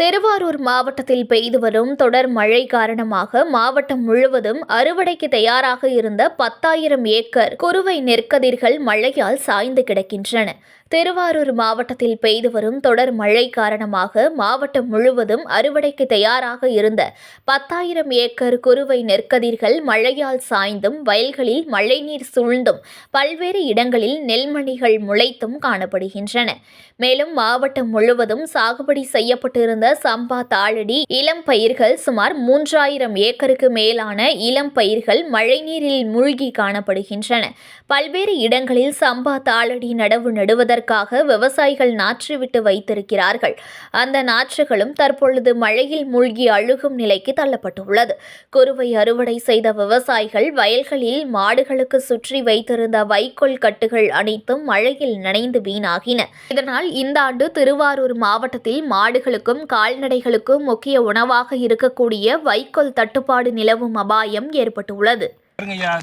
திருவாரூர் மாவட்டத்தில் பெய்து வரும் தொடர் மழை காரணமாக மாவட்டம் முழுவதும் அறுவடைக்கு தயாராக இருந்த பத்தாயிரம் ஏக்கர் குறுவை நெற்கதிர்கள் மழையால் சாய்ந்து கிடக்கின்றன. திருவாரூர் மாவட்டத்தில் பெய்து வரும் தொடர் மழை காரணமாக மாவட்டம் முழுவதும் அறுவடைக்கு தயாராக இருந்த பத்தாயிரம் ஏக்கர் குறுவை நெற்கதிர்கள் மழையால் சாய்ந்தும் வயல்களில் மழைநீர் சூழ்ந்தும் பல்வேறு இடங்களில் நெல்மணிகள் முளைத்தும் காணப்படுகின்றன. மேலும் மாவட்டம் முழுவதும் சாகுபடி செய்யப்பட்டிருந்த சம்பா தாளடி இளம் பயிர்கள் சுமார் மூன்றாயிரம் ஏக்கருக்கு மேலான இளம் பயிர்கள் மழைநீரில் மூழ்கி காணப்படுகின்றன. பல்வேறு இடங்களில் சம்பா தாளடி நடவு நடுவதற்கு நடுவதற்காக விவசாயிகள் நாற்று விட்டு வைத்திருக்கிறார்கள். அந்த நாற்றுகளும் தற்பொழுது மழையில் மூழ்கி அழுகும் நிலைக்கு தள்ளப்பட்டுள்ளது. குறுவை அறுவடை செய்த விவசாயிகள் வயல்களில் மாடுகளுக்கு சுற்றி வைத்திருந்த வைக்கோல் கட்டுகள் அனைத்தும் மழையில் நனைந்து வீணாகின. இதனால் இந்த ஆண்டு திருவாரூர் மாவட்டத்தில் மாடுகளுக்கும் கால்நடைகளுக்கும் முக்கிய உணவாக இருக்கக்கூடிய வைக்கோல் தட்டுப்பாடு நிலவும் அபாயம் ஏற்பட்டுள்ளது.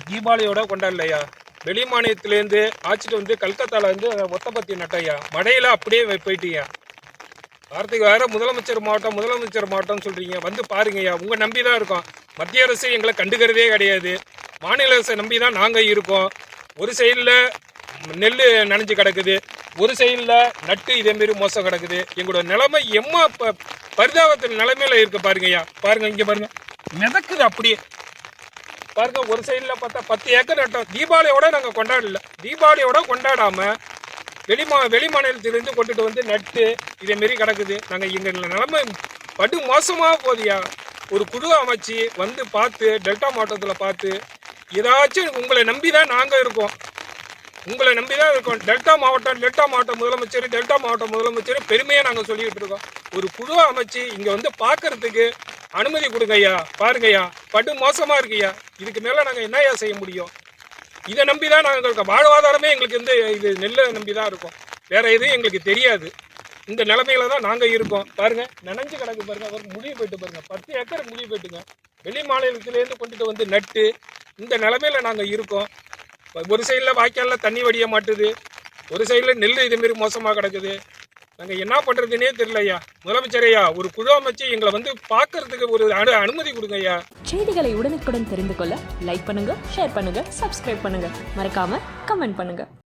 தீபாவளியோட கொண்டாடலையா? வெளி மாநிலத்திலேருந்து ஆச்சிட்டு வந்து கல்கத்தால இருந்து ஒத்தப்பத்தி நட்டையா மழையில அப்படியே போயிட்டீங்க. வார்த்தைக்கு வேற முதலமைச்சர் மாவட்டம் முதலமைச்சர் மாவட்டம் சொல்றீங்க. வந்து பாருங்கய்யா. உங்க நம்பி தான் இருக்கோம். மத்திய அரசு எங்களை கண்டுக்கிறதே கிடையாது. மாநில அரசை நம்பி தான் நாங்க இருக்கோம். ஒரு சைடில் நெல் நனைஞ்சு கிடக்குது. ஒரு சைடில் நட்டு இதே மாரி மோசம் கிடக்குது. எங்களோட நிலைமை எம்மா ப பரிதாபத்தின் நிலைமையில இருக்கு பாருங்கய்யா. பாருங்க இங்க பாருங்க. மிதக்குது அப்படியே. பாருங்க ஒரு சைடில் பார்த்தா பத்து ஏக்கர் நட்டோம். தீபாவளியோட நாங்கள் கொண்டாடல. தீபாவளியோட கொண்டாடாமல் வெளிமா வெளிமாநிலத்திலேருந்து வெளி மாநிலத்திலிருந்து கொண்டுட்டு வந்து நட்டு இதேமாரி கிடக்குது. நாங்கள் எங்கள் நிலைமை படு மோசமாக போதியா ஒரு குழு அமைச்சு வந்து பார்த்து டெல்டா மாவட்டத்தில் பார்த்து ஏதாச்சும் உங்களை நம்பி தான் நாங்கள் இருக்கோம். உங்களை நம்பி தான் இருக்கோம். டெல்டா மாவட்டம் டெல்டா மாவட்டம் முதலமைச்சர் டெல்டா மாவட்டம் முதலமைச்சர் பெருமையாக நாங்கள் சொல்லிக்கிட்டு இருக்கோம். ஒரு குழுவை அமைச்சு இங்கே வந்து பார்க்கறதுக்கு அனுமதி கொடுங்கய்யா. பாருங்கய்யா. படு மோசமாக இருக்குய்யா. இதுக்கு மேலே நாங்கள் என்னையா செய்ய முடியும்? இதை நம்பி தான் நாங்கள் இருக்கோம் வாழ்வாதாரமே எங்களுக்கு வந்து இது நெல்லை நம்பி தான் இருக்கோம். வேறு எதுவும் எங்களுக்கு தெரியாது. இந்த நிலமையில தான் நாங்கள் இருக்கோம். பாருங்க நனைஞ்சு கிடக்கு பாருங்கள் அவர் முடிவு போயிட்டு பாருங்கள் பத்து ஏக்கர் முடிவு போயிட்டுங்க. வெளி மாநிலத்திலேருந்து கொண்டுட்டு வந்து நட்டு இந்த நிலமையில நாங்கள் இருக்கோம். ஒரு சைடில் வாய்க்காலில் தண்ணி வடிய மாட்டுது. ஒரு சைடில் நெல் இதுமாரி மோசமாக கிடக்குது. நாங்கள் என்ன பண்ணுறதுனே தெரியலையா முதலமைச்சரையா ஒரு குழு அமைச்சு எங்களை வந்து பார்க்கறதுக்கு ஒரு அனு அனுமதி கொடுங்க ஐயா. செய்திகளை உடனுக்குடன் தெரிந்து கொள்ள லைக் பண்ணுங்க ஷேர் பண்ணுங்க சப்ஸ்கிரைப் பண்ணுங்க. மறக்காம கமெண்ட் பண்ணுங்க.